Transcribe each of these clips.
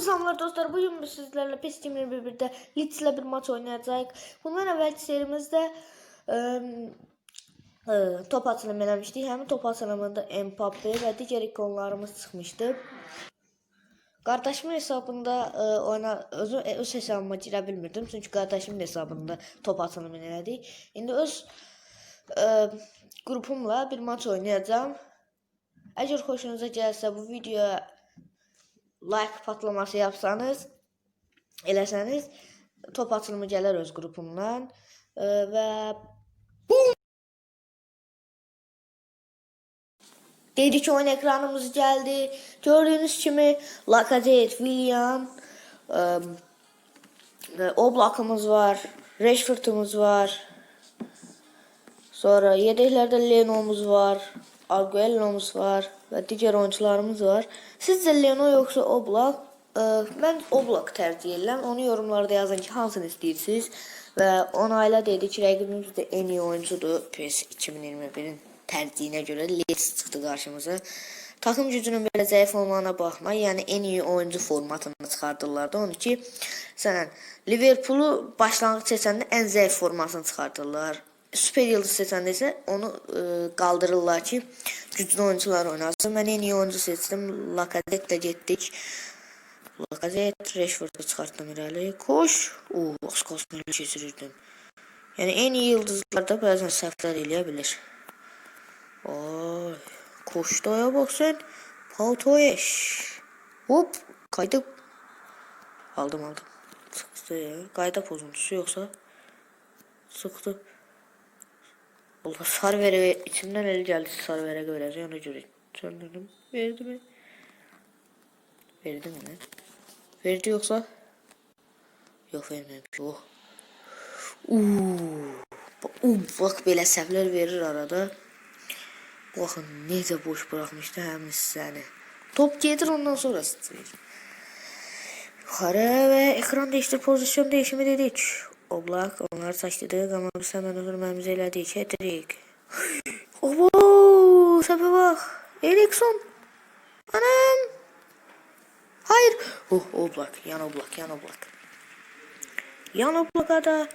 selamlar dostlar. Bugün biz sizlerle PES 2021'de Leeds ile bir maç oynayacağız. Bundan evvelki serimizde e, e, top atılımı eləmişdik. Həmin top atılımında Mbappe və digər ikonlarımız çıxmışdı. Qardaşımın hesabında e, oyna özü e, öz hesabıma girə bilmirdim. Çünki qardaşımın hesabında top atılımını elədik. İndi öz e, qrupumla bir maç oynayacağım. Əgər xoşunuza gəlsə bu videoya like patlaması yapsanız, eləsəniz top açılımı gələr öz qrupumdan e, və Dedik ki oyun ekranımız geldi. Gördüğünüz kimi Lacazette, Willian, e, e, Oblak'ımız var, Rashford'umuz var. Sonra yedeklerde Leno'muz var, Aguero'muz var ve diğer oyuncularımız var. Sizce Leno yoksa Oblak? E, ben Oblak tercih edirəm. Onu yorumlarda yazın ki, hansını istəyirsiniz. Və onayla dedi ki, rəqibimiz də en iyi oyuncudur PES 2021-in tercihine göre Leeds çıktı karşımıza. Takım gücünün belə zəif olmağına baxma, yəni en iyi oyuncu formatını çıxardırlar da onu ki, sənən Liverpoolu başlanğıc seçəndə ən zəif formasını çıxardırlar. Süper yıldız seçəndə isə onu e, qaldırırlar ki, güclü oyuncular oynasın. Mən en iyi oyuncu seçdim. Lacazette getdik. Lacazette, Rashford'u çıxartdım irəli. Koş. Oo, az qalsın elə keçirirdim. Yəni en iyi yıldızlar da bəzən səhvlər eləyə bilir. Ay, koştaya bak sen. Paltoyeş. Hop, kaydı. Aldım aldım. Sıktı ya. Kayda bozuntusu yoksa. Sıktı. Allah Sarver'e içimden el geldi ona göre. Söndürdüm. Verdi mi? Verdi mi lan? Verdi yoksa? Yok vermemiş. Oh. Uuu. Bak belə səhvlər verir arada. Bakın necə boş bırakmıştı həmin hissəni. Top gedir ondan sonra sıçrayır. Yukarı ve ekran değiştir pozisyon değişimi dedik. Oblak onları saçladık ama biz hemen öldürmemizi elədik. Hattrick. Obo səbə bak. Erikson. Anam. Hayır. Oh Oblak yan Oblak yan Oblak. Yan Oblak'a da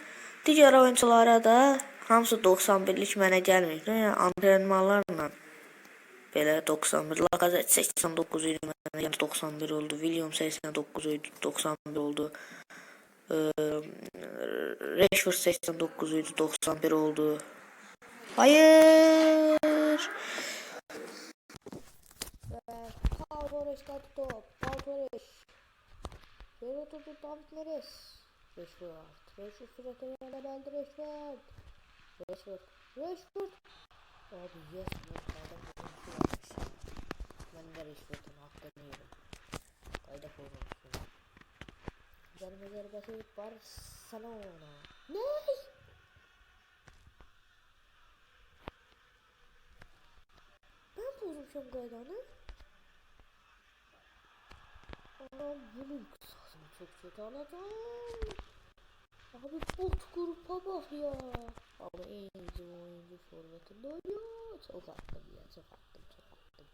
diğer oyunculara da hamısı 91'lik mənə gəlmir. Yəni antrenmanlarla belə 91 Lacazette 89 idi mənə yəni 91 oldu. William 89 idi 91 oldu. Ee, Rashford 89 idi 91 oldu. Hayır. Alvarez kaptı top. Alvarez. Ver oturdu David Neres. Rashford. Rashford sürekli geldi Rashford. Rashford. Rashford. Abi yes bozulmuş yapmış. Ben de Rashford'un hakkını yedim. Kayda bozulmuş. Üzerime zarbesi Barcelona. Ne? Ben bozmuşum kaydanı. Anam bunun kısasını çok kötü alacağım. Abi bot grupa bak ya. Ama en iyi oyuncu formatında oynuyor. Çok attım ya çok attım çok attım.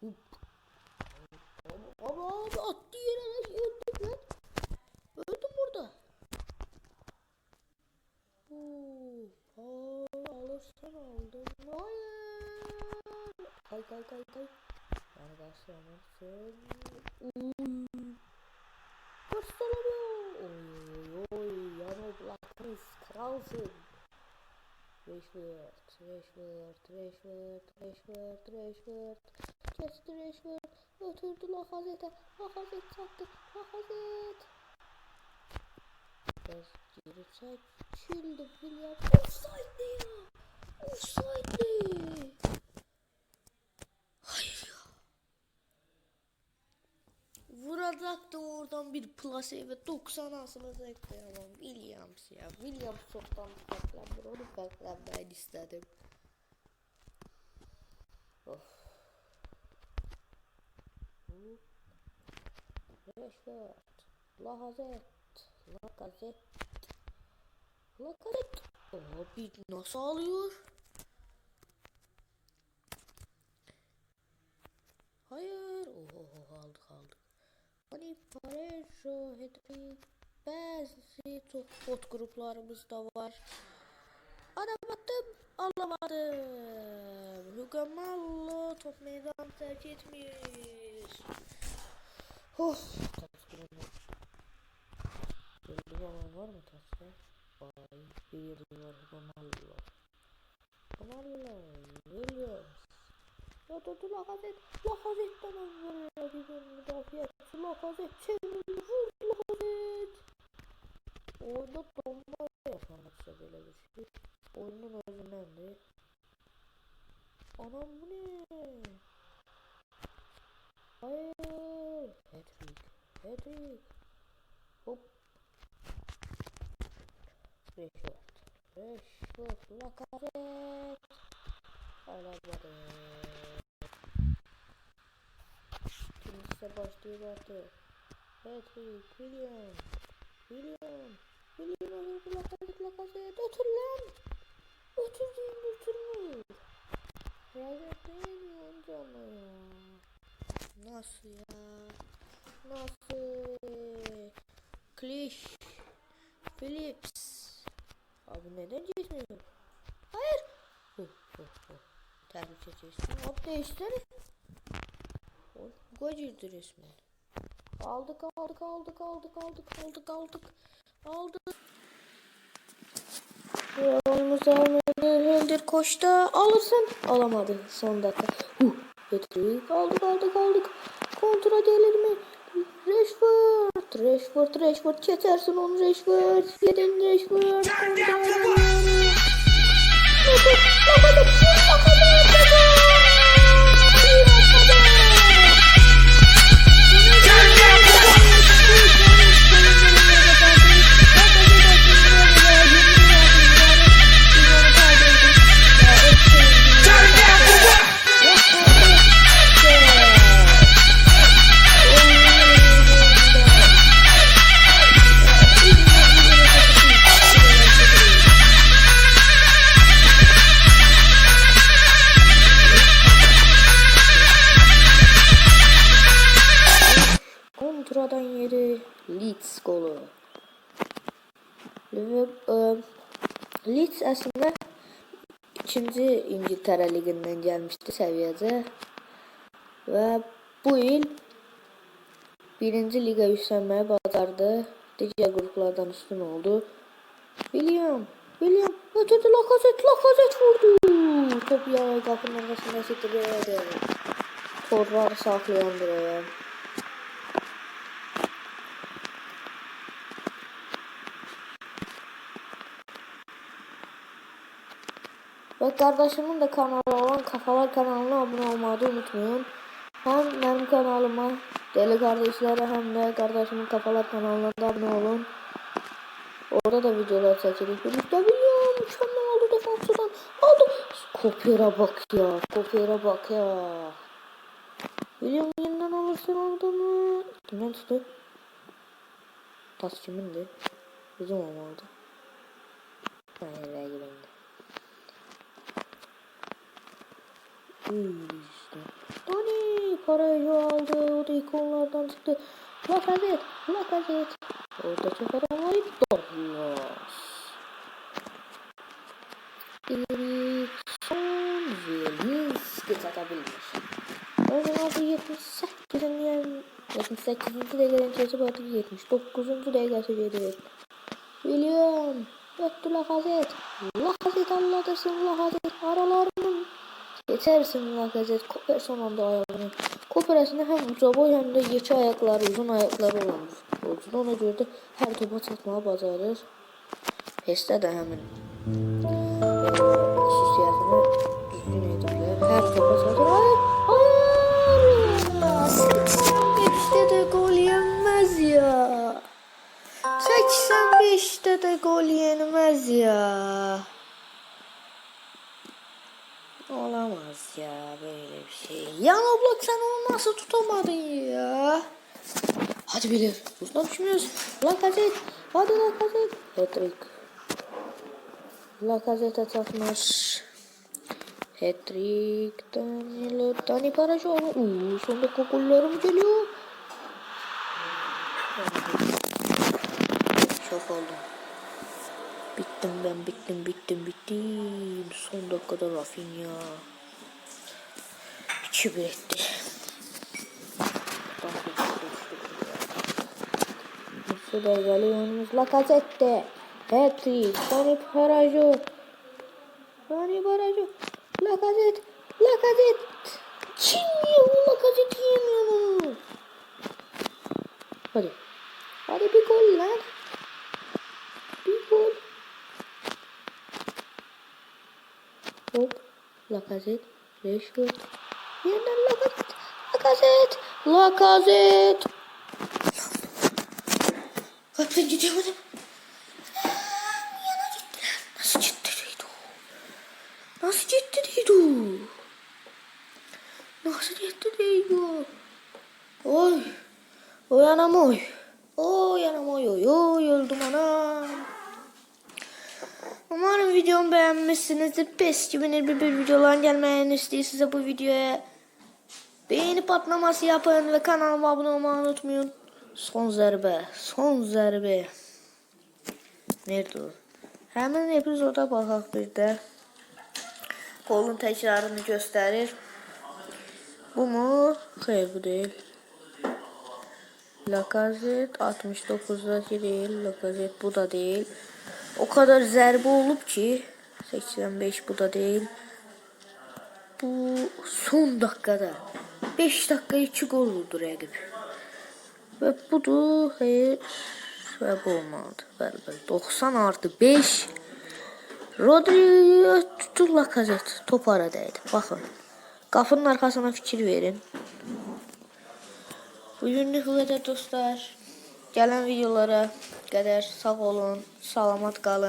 Hup. Ama, abi attı yere lan öldüm lan. Öldüm burada. Hop. Aa, alırsan aldım. Hayır. Kay kay kay. Yani başlamasın. Uy. Barcelona. Oy oy oy. Yan oblakınız kralsın. Rashford, Rashford, Rashford, Rashford, Rashford. Kesti Rashford. Oturdu Lacazette. Lacazette sattı. Lacazette. Biraz geri çekildi William. Offside ya. Offside. Hayır ya. Vuracaktı oradan bir plase ve 90 asılacaktı ama Williams ya. Williams çoktan farklandır. Onu farklanmayı istedim. Of. Rashford. Lacazette. Lacazette. Lacazette. Abi nasıl alıyor? Hayır. Oho aldık aldık. Hani Parejo, Hedrik, Bezzi, çok bot gruplarımız da var. Adam attım, alamadım. Luka Mallo top meydan terk etmiş. Of. Belli olan var mı taçta? Vay, bir yeri var, Luka Mallo. Luka Mallo, Williams. Ya da dur Lacazette. Lacazette'den önce bir müdafaa etti. Lacazette çevirdi. Vurdu Lacazette. Oyunda donma yaşanırsa böyle bir şey. Oyunun özündendi. Anam bu ne? Hayır. Patrick. Patrick. Hop. Rashford. Rashford. Lacazette. Alamadı. Kimse başlıyor artık. Patrick, William, William, William öldürdü Lacazette, Lacazette, otur lan. Otur diyeyim, oturmuyor. Lacazette ne önce ama ya. Nasıl ya? Nasıl? Kliş. Philips. Abi neden geçmiyor? Hayır. Oh, oh, oh. Tehlike çeşitli. Hop değiştir. Gocirdi resmen. Aldık aldık aldık aldık aldık aldık aldık aldık. Oyunumuzu almadı. Koştu. Alırsın. Alamadı son dakika. Huh. Patrick aldık aldık aldık. Kontra gelir mi? Rashford. Rashford Rashford kesersin onu Rashford. Yedin Rashford. Kontra gelir. Kontradan Liverpool, e, Leeds aslında ikinci İngiltere liginden gelmişti seviyede ve bu yıl birinci liga yükselmeye bacardı. Diğer gruplardan üstün oldu. William, William ötürdü Lacazette, Lacazette vurdu. Top ya kapının arkasında sıkılıyordu. Torlar saklayan direğe. Ve kardeşimin de kanalı olan Kafalar kanalına abone olmayı unutmayın. Hem benim kanalıma deli kardeşlere hem de kardeşimin Kafalar kanalına da abone olun. Orada da videolar çekilir. Birlikte biliyorum. Mükemmel oldu defansıdan. Aldı. Kopyara bak ya. Kopyara bak ya. William yeniden alırsın orada mı? Kimden tuttu? Tas kimindi? Bizim olmalı. Hayır, hayır, hayır. İşte. Doni parayı aldı. O da ikonlardan çıktı. Lacazette. Lacazette. Orada çok adam var. Douglas. Erikson Zelinski satabilmiş. Onun adı 78'in yani 78. dakikadan geçip artık 79. dakikası geliyor. William. Yoktu Lacazette. Lacazette Allah'tasın Lacazette. Aralarının Geçersin Lacazette Koper son anda ayağını. Koper aslında hem uca hem de geçi ayakları, uzun ayakları olan futbolcu. Ona göre de her topa çatmağı bacarır. Peste de hemen e, xüsusiyyətini düzgün edirlər. Hər topa çatır. Hayır, hayır. 85'te de gol yenmez ya. 85'te de gol yenmez ya. Olamaz ya böyle bir şey. Yan oblak sen onu nasıl tutamadın ya? Hadi bilir. Buradan düşünüyoruz. Lacazette. Hadi Lacazette. Hat-trick. Lacazette atmış. Hat-trick. Danilo. Dani Paraşoğlu. Uuu son dakika gollerim geliyor. şok oldum. Bittim ben bittim bittim bittim. Son dakikada Rafinha. Bir etti. Nasıl da geliyorsunuz Lacazette. Hat-trick. Sony Parajo. Sony Parajo. Lacazette. Lacazette. Kim ya bu Lacazette'i yemiyorsunuz? Hadi. Hadi bir gol lan. Bir gol. Hop. Lacazette. Rashford. Yeniden Lacazette. Lacazette. Lacazette. Kaptan gidemedim. Yana gittiler. Nasıl değil o? Nasıl değil o? Nasıl değil o? Oy. Oy anam oy. Oy anam oy oy oy öldüm anam. Umarım videomu beğenmişsinizdir. Pes gibi bir, bir videoların gelmeyeni istiyorsanız bu videoya beğeni patlaması yapın ve kanalıma abone olmayı unutmayın. Son zərbə, son zərbə. Nerede o? Həmin epizoda baxaq bir də. Qolun təkrarını göstərir. Bu mu? Xeyr, bu deyil. Lakazet 69'da değil. Lakazet bu da değil. O kadar zərbə olub ki 85 bu da değil. Bu son dakikada. 5 dakika 2 gol oldu rəqib. Və budur. Xeyr. Və bu olmalıdır. Bəli, bəli. 90 artı 5. Rodri tutur Lakazet. Top ara. Baxın. Qapının arxasına fikir verin. Bugünlük bu qədər dostlar. Gələn videolara qədər sağ olun, salamat qalın.